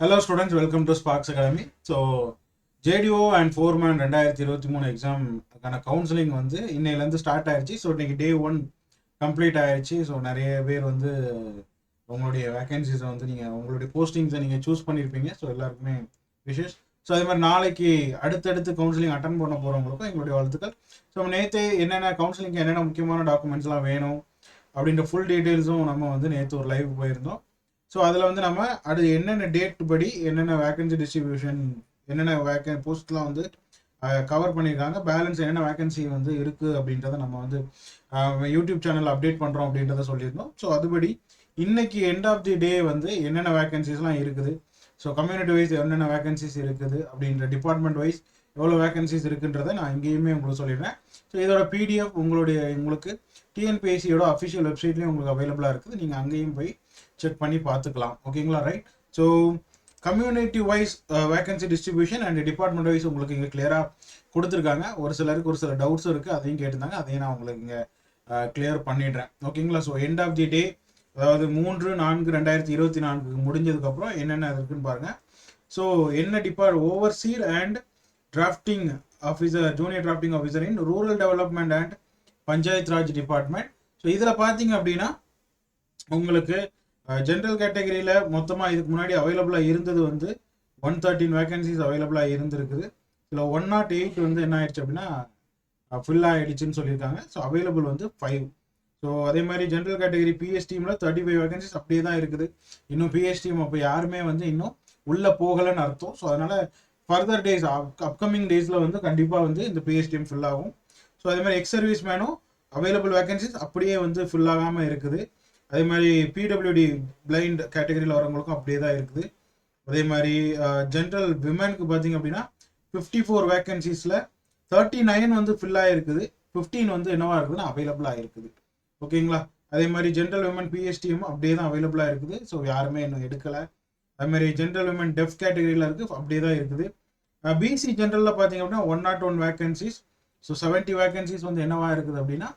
Hello students welcome to Sparks academy so JDO and foreman ரெண்டாயிரத்தி இருபத்தி மூணு எக்ஸாம்க்கான counselling வந்து இன்னையிலேருந்து ஸ்டார்ட் ஆயிடுச்சு ஸோ இன்றைக்கி டே ஒன் கம்ப்ளீட் ஆயிடுச்சு ஸோ நிறைய பேர் வந்து உங்களுடைய வேகன்சிஸை வந்து நீங்கள் உங்களுடைய போஸ்டிங்ஸை நீங்கள் சூஸ் பண்ணியிருப்பீங்க ஸோ எல்லாருக்குமே விஷஸ் ஸோ அதே மாதிரி நாளைக்கு அடுத்தடுத்து கவுன்சிலிங் அட்டன் பண்ண போகிறவங்களுக்கும் எங்களுடைய வாழ்த்துக்கள். ஸோ நேற்று என்னென்ன கவுன்சிலிங்க்கு என்னென்ன முக்கியமான டாக்குமெண்ட்ஸ்லாம் வேணும் அப்படின்ற ஃபுல் டீட்டெயில்ஸும் நம்ம வந்து நேற்று ஒரு லைவ் போயிருந்தோம். ஸோ அதில் வந்து நம்ம அது என்னென்ன டேட் படி என்னென்ன வேகன்சி டிஸ்ட்ரிபியூஷன் என்னென்ன வேக்கன் போஸ்ட்லாம் வந்து கவர் பண்ணியிருக்காங்க பேலன்ஸ் என்னென்ன வேகன்சி வந்து இருக்குது அப்படின்றத நம்ம வந்து யூடியூப் சேனல் அப்டேட் பண்ணுறோம் அப்படின்றத சொல்லியிருந்தோம். ஸோ அதுபடி இன்னைக்கு எண்ட் ஆஃப் தி டே வந்து என்னென்ன வேகன்சிஸ்லாம் இருக்குது? ஸோ கம்யூனிட்டி வைஸ் என்னென்ன வேகன்சிஸ் இருக்குது? அப்படின்ற டிபார்ட்மெண்ட் வைஸ் எவ்வளோ வேகன்சிஸ் இருக்குன்றதை நான் இங்கேயுமே உங்களுக்கு சொல்லிடுறேன். ஸோ இதோட பிடிஎஃப் உங்களுடைய உங்களுக்கு டிஎன்பிஎஸ்சியோட அஃபிஷியல் வெப்சைட்லேயும் உங்களுக்கு அவைலபிளாக இருக்குது. நீங்கள் அங்கேயும் போய் செக் பண்ணி பார்த்துக்கலாம். ஓகேங்களா right so community wise vacancy distribution and department wise உங்களுக்கு இங்கே கிளியராக கொடுத்துருக்காங்க. ஒரு சிலருக்கு ஒரு சில டவுட்ஸும் இருக்குது அதையும் கேட்டிருந்தாங்க. அதையும் நான் உங்களுக்கு இங்கே கிளியர் uh, பண்ணிடுறேன். ஓகேங்களா so end of the day அதாவது மூன்று நான்கு ரெண்டாயிரத்தி இருபத்தி நான்கு முடிஞ்சதுக்கப்புறம் என்னென்ன இருக்குன்னு பாருங்கள் ஸோ என்ன depart overseer and drafting officer junior drafting officer in rural development and Panchayat Raj department so இதில் பார்த்தீங்க அப்படின்னா உங்களுக்கு ஜென்ரல் கேட்டகரியில் மொத்தமாக இதுக்கு முன்னாடி அவைலபிளாக இருந்தது வந்து ஒன் தேர்ட்டின் வேகன்சிஸ் அவைலபிளாக இருந்திருக்குது. இதில் ஒன் நாட் எயிட் வந்து என்ன ஆயிடுச்சு அப்படின்னா ஃபில் ஆகிடுச்சுன்னு சொல்லியிருக்காங்க. ஸோ அவைலபிள் வந்து ஃபைவ் ஸோ அதே மாதிரி ஜென்ரல் கேட்டகரி பிஎஸ் டீமில் தேர்ட்டி ஃபைவ் வேகன்சிஸ் அப்படியே தான் இருக்குது. இன்னும் பிஎஸ் டீம் அப்போ யாருமே வந்து இன்னும் உள்ளே போகலைன்னு அர்த்தம். ஸோ அதனால் ஃபர்தர் டேஸ் அப்கமிங் டேஸில் வந்து கண்டிப்பாக வந்து இந்த பிஎஸ் டீம் ஃபில் ஆகும். ஸோ அதே மாதிரி எக்ஸ் சர்வீஸ் மேனும் அவைலபிள் வேகன்சிஸ் அப்படியே வந்து ஃபில் ஆகாமல் இருக்குது. அதே மாதிரி பிடபிள்யூடி பிளைண்ட் கேட்டகரியில் வரவங்களுக்கும் அப்படியே தான் இருக்குது. அதே மாதிரி ஜென்ரல் விமனுக்கு பார்த்தீங்க அப்படின்னா ஃபிஃப்டி ஃபோர் வேக்கன்சிஸில் தேர்ட்டி நைன் வந்து ஃபில் ஆகிருக்குது ஃபிஃப்டீன் வந்து என்னவா இருக்குதுன்னா அவைலபிளாக இருக்குது ஓகேங்களா? அதே மாதிரி ஜென்ரல் விமன் பிஎஸ்டியும் அப்படியே தான் அவைலபிளாக இருக்குது ஸோ யாருமே இன்னும் எடுக்கலை. அதே மாதிரி ஜென்ரல் விமன் டெஃப் கேட்டகரியில் இருக்குது அப்படியே தான் இருக்குது. பிசி ஜென்ரலில் பார்த்தீங்க அப்படின்னா one naught one vacancies so seventy vacancies வந்து என்னவா இருக்குது அப்படின்னா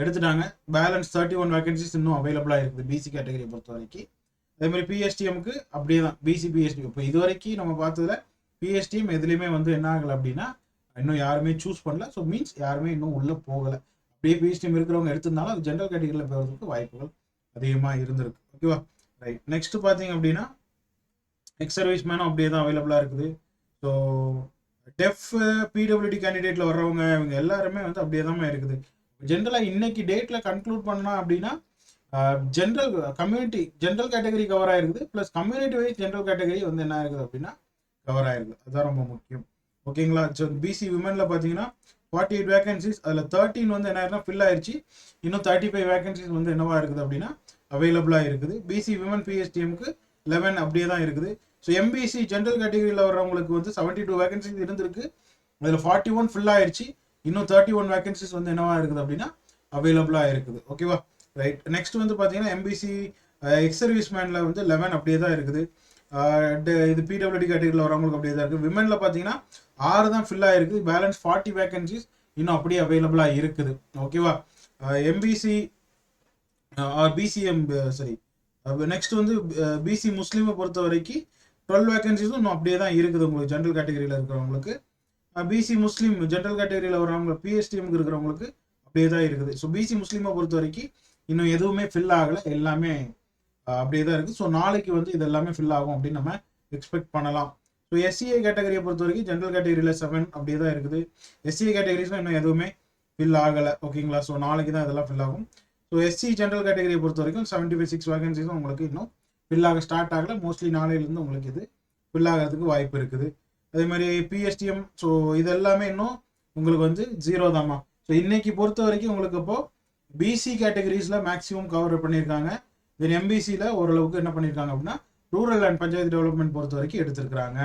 எடுத்துட்டாங்க. பேலன்ஸ் தேர்ட்டி ஒன் வேகன்சிஸ் இன்னும் அவைலபிளாக இருக்குது பிசி கேட்டகரியை பொறுத்த வரைக்கும் அதே மாதிரி பிஎஸ்டிஎம்க்கு அப்படியே தான். பிசி பிஎஸ்டி இப்போ இது வரைக்கும் நம்ம பார்த்ததுல பிஎஸ்டிஎம் எதுலேயுமே வந்து என்ன ஆகலை அப்படின்னா இன்னும் யாருமே சூஸ் பண்ணல. ஸோ மீன்ஸ் யாருமே இன்னும் உள்ளே போகலை. அப்படியே பிஎஸ்டிஎம் இருக்கிறவங்க எடுத்திருந்தாலும் அது ஜென்ரல் கேட்டகரியில் போகிறதுக்கு வாய்ப்புகள் அதிகமாக இருந்திருக்கு. ஓகேவா ரைட் நெக்ஸ்ட் பார்த்தீங்க அப்படின்னா எக்ஸ் சர்வீஸ் மேனும் அப்படியே தான் அவைலபிளாக இருக்குது. ஸோ டெஃப் பிடபிள்யூடி கேண்டிடேட்டில் வர்றவங்க இவங்க எல்லாருமே வந்து அப்படியே தான் இருக்குது. ஜென்ரலாக இன்னைக்கு டேட்டில் கன்க்ளூட் பண்ணோம் அப்படின்னா general community general category cover ஆயிருக்குது. Plus community wise general category வந்து என்ன ஆயிருக்குது அப்படின்னா கவர் ஆயிருக்குது. அதுதான் ரொம்ப முக்கியம். ஓகேங்களா ஸோ பிசி விமனில் பார்த்தீங்கன்னா ஃபார்ட்டி எயிட் வேகன்சிஸ் அதில் தேர்ட்டின் வந்து என்ன ஆயிருக்குன்னா ஃபில் ஆயிடுச்சு இன்னும் தேர்ட்டி ஃபைவ் வேகன்சிஸ் வந்து என்னவா இருக்குது அப்படின்னா அவைலபிளாக இருக்குது. பிசி விமன் பிஎஸ்டிஎம்க்கு லெவன் அப்படியே தான் இருக்குது. ஸோ எம்பிசி ஜென்ரல் கேட்டகரியில் வர்றவங்களுக்கு வந்து செவன்ட்டி டூ வேகன்சிஸ் இருந்திருக்கு. அதில் ஃபார்ட்டி ஒன் ஃபில் ஆயிடுச்சு இன்னும் தேர்ட்டி ஒன் வேகன்சிஸ் வந்து என்னவா இருக்குது அப்படின்னா அவைலபிளாக இருக்குது. ஓகேவா ரைட் நெக்ஸ்ட் வந்து பார்த்தீங்கன்னா எம்பிசி எக்ஸ் சர்வீஸ் மேனில் uh, வந்து லெவன் அப்படியே தான் இருக்குது. Uh, uh, இது பிடபிள்யூடி கேட்டகரியில் வரவங்களுக்கு அப்படியே தான் இருக்குது. விமனில் பார்த்தீங்கன்னா ஆறு தான் ஃபில் ஆகிருக்கு பேலன்ஸ் ஃபார்ட்டி வேகன்சிஸ் இன்னும் அப்படியே அவைலபிளாக இருக்குது. ஓகேவா MBC or BCM sorry next வந்து பிசி முஸ்லீமை பொறுத்த வரைக்கும் டுவெல் வேகன்சிஸும் இன்னும் அப்படியே தான் இருக்குது உங்களுக்கு ஜென்ரல் கேட்டகரியில் இருக்கிறவங்களுக்கு. பிசி முஸ்லீம் ஜென்ரல் கேட்டகரியில் வரவங்க பிஎஸ்டிஎம்க்கு இருக்கிறவங்களுக்கு அப்படியே தான் இருக்குது ஸோ பிசி முஸ்லீமை பொறுத்த வரைக்கும் இன்னும் எதுவுமே ஃபில் ஆகலை. எல்லாமே அப்படியே தான் இருக்குது ஸோ நாளைக்கு வந்து இது எல்லாமே ஃபில் ஆகும் அப்படின்னு நம்ம எக்ஸ்பெக்ட் பண்ணலாம். ஸோ எஸ்சிஏ கேட்டகரியை பொறுத்த வரைக்கும் ஜென்ரல் கேட்டகரியில் செவன் அப்படியே தான் இருக்குது. எஸ்சிஏ கேட்டகரிஸ்லாம் இன்னும் எதுவுமே ஃபில் ஆகலை. ஓகேங்களா ஸோ நாளைக்கு தான் இதெல்லாம் ஃபில் ஆகும். ஸோ எஸ்சி ஜென்ரல் கேட்டகரியை பொறுத்த வரைக்கும் செவன்ட்டி ஃபைவ் சிக்ஸ் வேகன்சிஸும் உங்களுக்கு இன்னும் ஃபில் ஆக ஸ்டார்ட் ஆகலை. மோஸ்ட்லி நாளையிலேருந்து உங்களுக்கு இது ஃபில் ஆகிறதுக்கு வாய்ப்பு இருக்குது. அதே மாதிரி பிஎஸ்டிஎம் ஸோ இது எல்லாமே இன்னும் உங்களுக்கு வந்து ஜீரோ தாம்மா. ஸோ இன்னைக்கு பொறுத்த வரைக்கும் உங்களுக்கு இப்போ பிசி கேட்டகரிஸில் மேக்ஸிமம் கவர் பண்ணியிருக்காங்க. தென் எம்பிசியில் ஓரளவுக்கு என்ன பண்ணியிருக்காங்க அப்படின்னா ரூரல் அண்ட் பஞ்சாயத்து டெவலப்மெண்ட் பொறுத்த வரைக்கும் எடுத்திருக்கிறாங்க.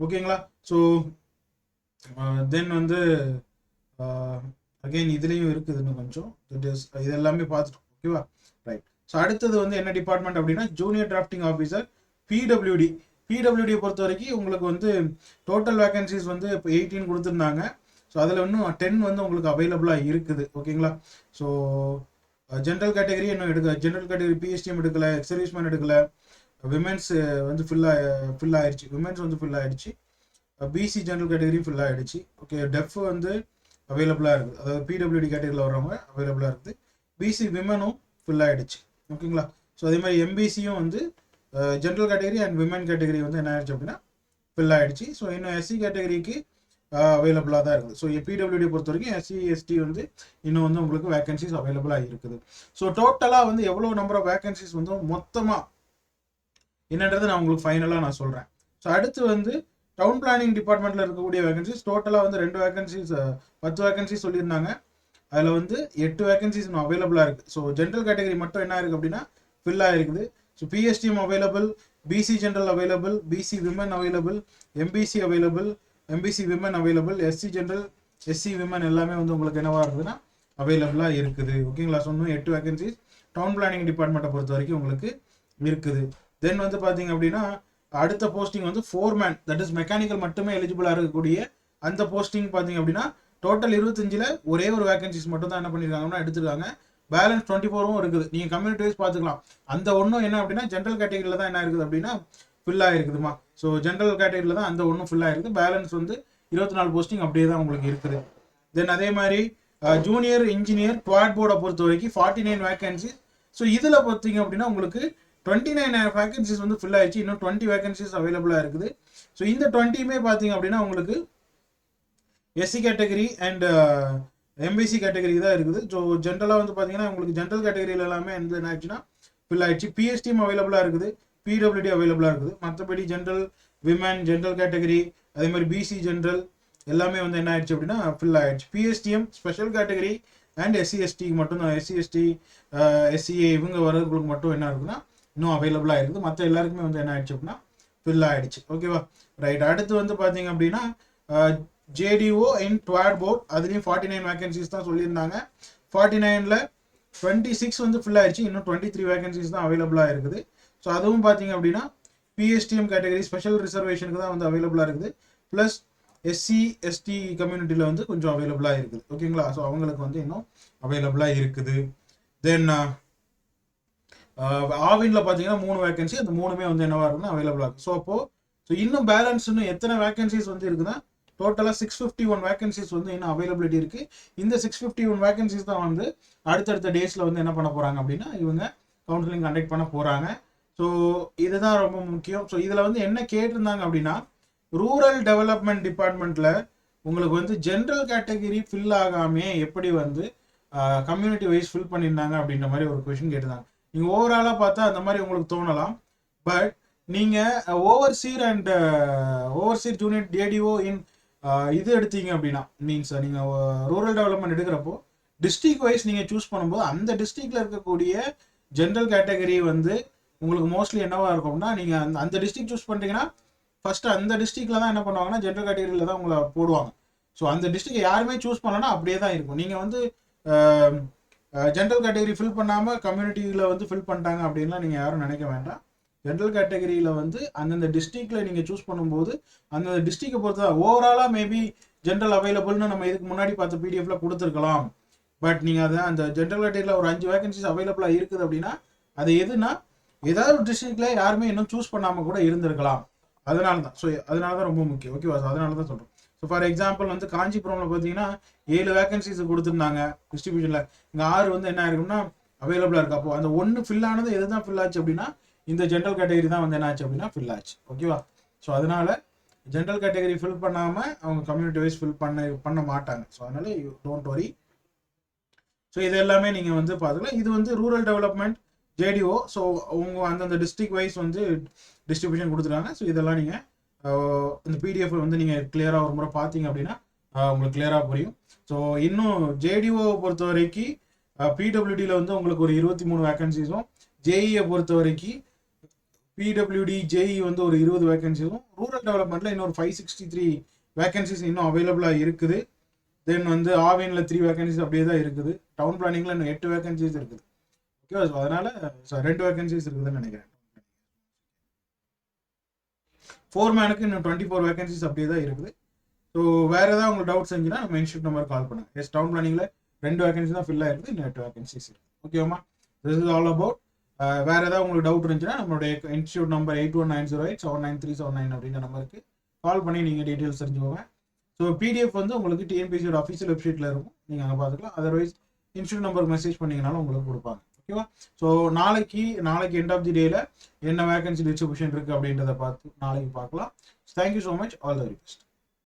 ஓகேங்களா? ஸோ தென் வந்து அகைன் இதுலேயும் இருக்குது இன்னும் கொஞ்சம். இது எல்லாமே பார்த்துட்டோம். ஓகேவா ரைட் ஸோ அடுத்தது வந்து என்ன டிபார்ட்மெண்ட் அப்படின்னா ஜூனியர் டிராஃப்டிங் ஆஃபீஸர் பிடபிள்யூடி பிடபிள்யூடியை பொறுத்த வரைக்கும் உங்களுக்கு வந்து டோட்டல் வேகன்சிஸ் வந்து இப்போ எயிட்டீன் கொடுத்துருந்தாங்க. ஸோ அதில் இன்னும் டென் வந்து உங்களுக்கு அவைலபிளாக இருக்குது. ஓகேங்களா ஸோ ஜென்ரல் கேட்டகரி இன்னும் எடுக்க ஜென்ரல் கேட்டகரி பிஎஸ்டிஎம் எடுக்கல எக்ஸர்வீஸ்மேன் எடுக்கல. விமென்ஸ் வந்து ஃபில்லாக ஃபில் ஆயிடுச்சு விமென்ஸ் வந்து ஃபில் ஆயிடுச்சு பிசி ஜென்ரல் கேட்டகரி ஃபில் ஆயிடுச்சு ஓகே டெஃப் வந்து அவைலபிளாக இருக்குது. அதாவது பிடபிள்யூடி கேட்டகரியில் வர்றவங்க அவைலபிளாக இருக்குது. பிசி விமனும் ஃபில் ஆகிடுச்சு ஓகேங்களா ஸோ அதே மாதிரி எம்பிசியும் வந்து general category and women category வந்து என்ன ஆயிடுச்சு அப்படின்னா ஃபில் ஆகிடுச்சு ஸோ இன்னும் எஸ்சி கேட்டகரிக்கு அவைலபிளாக தான் இருக்குது. ஸோ பிடபிள்யூடி பொறுத்த வரைக்கும் எஸ்சி எஸ்டி வந்து இன்னும் வந்து உங்களுக்கு வேகன்சிஸ் அவைலபிளாக இருக்குது. ஸோ டோட்டலாக வந்து எவ்வளோ நம்பர் ஆஃப் வேகன்சிஸ் வந்து மொத்தமாக என்னன்றது நான் உங்களுக்கு ஃபைனலாக நான் சொல்கிறேன் ஸோ அடுத்து வந்து டவுன் பிளானிங் டிபார்ட்மெண்ட்டில் இருக்கக்கூடிய வேகன்சிஸ் டோட்டலாக வந்து ரெண்டு வேகன்சிஸ் பத்து வேகன்சிஸ் சொல்லியிருந்தாங்க. அதில் வந்து எட்டு வேகன்சிஸ் இன்னும் அவைலபிளாக இருக்குது ஸோ ஜென்ரல் கேட்டகரி மட்டும் என்ன இருக்குது அப்படின்னா ஃபில் ஆகிருக்குது so PSTM available BC general available BC women available MBC available MBC women available SC general SC women எல்லாமே வந்து உங்களுக்கு என்னவா இருக்குதுன்னா அவைலபிளாக இருக்குது. ஓகேங்களா சொன்னோம் எட்டு வேகன்சிஸ் டவுன் பிளானிங் டிபார்ட்மெண்ட்டை பொறுத்த வரைக்கும் உங்களுக்கு இருக்குது. தென் வந்து பார்த்தீங்க அப்படின்னா அடுத்த போஸ்டிங் வந்து ஃபோர்மேன் தட் இஸ் மெக்கானிக்கல் மட்டுமே எலிஜிபிளாக இருக்கக்கூடிய அந்த போஸ்டிங் பார்த்தீங்க அப்படின்னா டோட்டல் இருபத்தஞ்சில் ஒரே ஒரு வேகன்சிஸ் மட்டும் தான் என்ன பண்ணியிருக்காங்கன்னா எடுத்துருக்காங்க. பேலன்ஸ் டுவெண்ட்டி ஃபோரும் இருக்குது. நீங்கள் கம்யூனிட்டி வைஸ் பார்த்துக்கலாம். அந்த ஒன்றும் என்ன அப்படின்னா ஜென்ரல் கேட்டகரியில் தான் என்ன இருக்குது அப்படின்னா ஃபில்லாக இருக்குதுமா ஸோ ஜென்ரல் கேட்டகரியில் தான் அந்த ஒன்றும் ஃபில்லாக இருக்குது பேலன்ஸ் வந்து இருபத்தி நாலு போஸ்டிங் அப்படியே தான் உங்களுக்கு இருக்குது. தென் அதே மாதிரி ஜூனியர் இன்ஜினியர் குவாட் போர்டை பொறுத்த வரைக்கும் ஃபார்ட்டி நைன் வேகன்சிஸ் ஸோ இதில் பார்த்தீங்க அப்படின்னா உங்களுக்கு டுவெண்ட்டி நைன் வேகன்சிஸ் வந்து ஃபில் ஆயிடுச்சு. இன்னும் டுவெண்ட்டி வேகன்சிஸ் அவைலபிளாக இருக்குது. ஸோ இந்த டுவெண்ட்டியுமே பார்த்தீங்க அப்படின்னா உங்களுக்கு SC category and MBC category தான் இருக்குது. ஸோ ஜென்ரலாக வந்து பார்த்தீங்கன்னா உங்களுக்கு ஜென்ரல் கேட்டகரியில் எல்லாமே வந்து என்ன ஆச்சுன்னா ஃபில் ஆயிடுச்சு. பிஎஸ்டியும் அவைலபிளாக இருக்குது. பிடபிள்யூடி அவைலபிளாக இருக்குது. மற்றபடி ஜென்ரல் விமன் ஜென்ரல் கேட்டகரி அதே மாதிரி பிசி ஜென்ரல் எல்லாமே வந்து என்ன ஆயிடுச்சு அப்படின்னா ஃபில் ஆயிடுச்சு. PSTM special category and SC எஸ்டிக்கு மட்டும் தான். எஸ்சி எஸ்டி எஸ்சிஏ இவங்க வர்றவங்களுக்கு மட்டும் என்ன இருக்குன்னா இன்னும் அவைலபிளாக இருக்குது. மற்ற எல்லாருக்குமே வந்து என்ன ஆயிடுச்சு அப்படின்னா ஃபில் ஆயிடுச்சு. ஓகேவா ரைட் அடுத்து வந்து பார்த்தீங்க அப்படின்னா ஜேடிஓ இன் டுவாட் போர்ட் அதுலேயும் ஃபார்ட்டி நைன் வேகன்சிஸ் தான் சொல்லியிருந்தாங்க. ஃபார்ட்டி நைனில் டுவெண்ட்டி சிக்ஸ் வந்து ஃபில் ஆயிடுச்சு இன்னும் டுவெண்ட்டி த்ரீ வேகன்சிஸ் தான் அவைலபிளாக இருக்குது. ஸோ அதுவும் பார்த்தீங்க அப்படின்னா பிஎஸ்டிஎம் கேட்டகரி ஸ்பெஷல் ரிசர்வேஷனுக்கு தான் வந்து அவைலபிளாக இருக்குது. ப்ளஸ் எஸ்சி எஸ்டி கம்யூனிட்டியில் வந்து கொஞ்சம் அவைலபிளாக இருக்குது. ஓகேங்களா ஸோ அவங்களுக்கு வந்து இன்னும் அவைலபிளாக இருக்குது. தென் ஆவின்ல பார்த்தீங்கன்னா மூணு வேகன்சி அந்த மூணுமே வந்து என்னவா இருக்குன்னா அவைலபிளாக இருக்குது ஸோ அப்போது ஸோ இன்னும் பேலன்ஸ் இன்னும் எத்தனை வேகன்சிஸ் வந்து இருக்குன்னா டோட்டலாக சிக்ஸ் ஃபிஃப்டி ஒன் வேகன்சிஸ் வந்து இன்னும் அவைலபிலிட்டி இருக்குது இந்த சிக்ஸ் ஃபிஃப்டி ஒன் வேகன்சிஸ் தான் வந்து அடுத்தடுத்த டேஸில் வந்து என்ன பண்ண போகிறாங்க அப்படின்னா இவங்க கவுன்சிலிங் கண்டக்ட் பண்ண போகிறாங்க ஸோ இதுதான் ரொம்ப முக்கியம். ஸோ இதில் வந்து என்ன கேட்டிருந்தாங்க அப்படின்னா ரூரல் டெவலப்மெண்ட் டிபார்ட்மெண்ட்டில் உங்களுக்கு வந்து ஜென்ரல் கேட்டகரி ஃபில் ஆகாமே எப்படி வந்து கம்யூனிட்டி வைஸ் ஃபில் பண்ணியிருந்தாங்க அப்படின்ற மாதிரி ஒரு கொஷின் கேட்டிருந்தாங்க. நீங்கள் ஓவராலாக பார்த்தா அந்த மாதிரி உங்களுக்கு தோணலாம். பட் நீங்கள் overseer and overseer junior DTO in இது எடுத்தீங்க அப்படின்னா மீன்ஸ் நீங்கள் ரூரல் டெவலப்மெண்ட் எடுக்கிறப்போ டிஸ்ட்ரிக் வைஸ் நீங்கள் சூஸ் பண்ணும்போது அந்த டிஸ்ட்ரிக்டில் இருக்கக்கூடிய ஜென்ரல் கேட்டகரி வந்து உங்களுக்கு மோஸ்ட்லி என்னவாக இருக்கும்னா நீங்கள் அந்த அந்த டிஸ்ட்ரிக் சூஸ் பண்ணுறீங்கன்னா ஃபஸ்ட்டு அந்த டிஸ்ட்ரிக்டில் தான் என்ன பண்ணுவாங்கன்னா ஜென்ரல் கேட்டகரியில் தான் உங்களை போடுவாங்க. ஸோ அந்த டிஸ்ட்ரிக்ட் யாருமே சூஸ் பண்ணலன்னா அப்படியே தான் இருக்கும். நீங்கள் வந்து ஜென்ரல் கேட்டகரி ஃபில் பண்ணாமல் கம்யூனிட்டியில் வந்து ஃபில் பண்ணிட்டாங்க அப்படின்லாம் நீங்கள் யாரும் நினைக்க வேண்டாம். ஜென்ரல் கேட்டகரியில் வந்து அந்தந்த டிஸ்ட்ரிக்டில் நீங்கள் சூஸ் பண்ணும்போது அந்தந்த டிஸ்ட்ரிக்டை பொறுத்து தான் ஓவராலாக மேபி ஜென்ரல் அவைலபிள்னு நம்ம இதுக்கு முன்னாடி பார்த்த பிடிஎஃப்ல கொடுத்துருக்கலாம். பட் நீங்கள் அதை அந்த ஜென்ரல் கேட்டகரியில் ஒரு அஞ்சு வேகன்சிஸ் அவைலபிளாக இருக்குது அப்படின்னா அது எதுனா ஏதாவது ஒரு டிஸ்ட்ரிக்டில் யாருமே இன்னும் சூஸ் பண்ணாமல் கூட இருந்திருக்கலாம். அதனால தான் ஸோ அதனால தான் ரொம்ப முக்கியம். ஓகேவா அதனால தான் சொல்கிறோம் ஸோ ஃபார் எக்ஸாம்பிள் வந்து காஞ்சிபுரமில் பார்த்தீங்கன்னா ஏழு வேகன்சிஸ் கொடுத்துருந்தாங்க டிஸ்ட்ரிபியூஷனில் இங்கே ஆறு வந்து என்ன ஆயிருக்கும்னா அவைலபிளாக இருக்கு. அப்போ அந்த ஒன்று ஃபில் ஆனது எது தான் ஃபில் ஆச்சு அப்படின்னா இந்த ஜென்ரல் கேட்டகரி தான் வந்து என்ன ஆச்சு அப்படின்னா ஃபில் ஆச்சு. ஓகேவா ஸோ அதனால ஜென்ரல் கேட்டகரி ஃபில் பண்ணாமல் அவங்க கம்யூனிட்டி வைஸ் ஃபில் பண்ண பண்ண மாட்டாங்க. ஸோ அதனால யூ டோன்ட் வரி ஸோ இது எல்லாமே நீங்கள் வந்து பார்த்துக்கலாம். இது வந்து ரூரல் டெவலப்மெண்ட் ஜேடிஓ ஸோ உங்க அந்தந்த டிஸ்ட்ரிக்ட் வைஸ் வந்து டிஸ்ட்ரிபியூஷன் கொடுத்துருக்காங்க. ஸோ இதெல்லாம் நீங்கள் இந்த பிடிஎஃப் வந்து நீங்கள் கிளியராக ஒரு முறை பார்த்தீங்க அப்படின்னா உங்களுக்கு கிளியராக புரியும். ஸோ இன்னும் ஜேடிஓவை பொறுத்த வரைக்கும் பிடபிள்யூடியில் வந்து உங்களுக்கு ஒரு இருபத்தி மூணு வேக்கன்சிஸும் ஜேஇயை பொறுத்த வரைக்கும் பிடபிள்யூடி ஜேஇ வந்து ஒரு இருபது வேகன்சிஸும் ரூரல் டெவலப்மெண்ட்டில் இன்னொரு ஃபைவ் சிக்ஸ்டி த்ரீ வேகன்சிஸ் இன்னும் அவைலபிளாக இருக்குது. தென் வந்து ஆவியனில் த்ரீ வேகன்சிஸ் அப்படியே தான் இருக்குது. டவுன் பிளானிங்கில் இன்னும் எட்டு வேகன்சிஸ் இருக்குது. ஓகேவா ஸோ அதனால ரெண்டு வேகன்சிஸ் இருக்குதுன்னு நினைக்கிறேன். ஃபோர் மேனுக்கு இன்னும் டுவெண்ட்டி ஃபோர் வேகன்சிஸ் அப்படியே தான் இருக்குது. ஸோ வேற ஏதாவது உங்களுக்கு டவுட்ஸ் இருந்துச்சுன்னா நம்ம இன்ஸ்டியூட் நம்பர் கால் பண்ணுங்க. எஸ் டவுன் பிளானிங்கில் ரெண்டு வேகன்சி தான் ஃபில் ஆயிருக்கு இன்னும் எட்டு வேகன்சிஸ் இருக்கு. ஓகேவா திஸ் இஸ் ஆல் அபவுட் வேறு ஏதாவது உங்களுக்கு டவுட் இருந்துச்சுன்னா நம்மளுடைய institute number eight one nine zero eight seven nine three seven nine அப்படின்ற நம்பருக்கு கால் பண்ணி நீங்கள் டீட்டெயில்ஸ் தெரிஞ்சுக்கோங்க. ஸோ பிடிஎஃப் வந்து உங்களுக்கு டிஎன்பிசியோட அஃபிஷியல் வெப்சைட்டில் இருக்கும். நீங்கள் அங்கே பார்த்துக்கலாம். அதர்வைஸ் இன்ஸ்டியூட் நம்பருக்கு மெசேஜ் பண்ணிங்கனாலும் உங்களுக்கு கொடுப்பாங்க. ஓகேவா ஸோ நாளைக்கு நாளைக்கு எண்ட் ஆஃப் தி டேயில் என்ன வேகன்சி டிஸ்ட்ரிபியூஷன் இருக்குது அப்படின்றத பார்த்து நாளைக்கு பார்க்கலாம். Thank you so much all the very best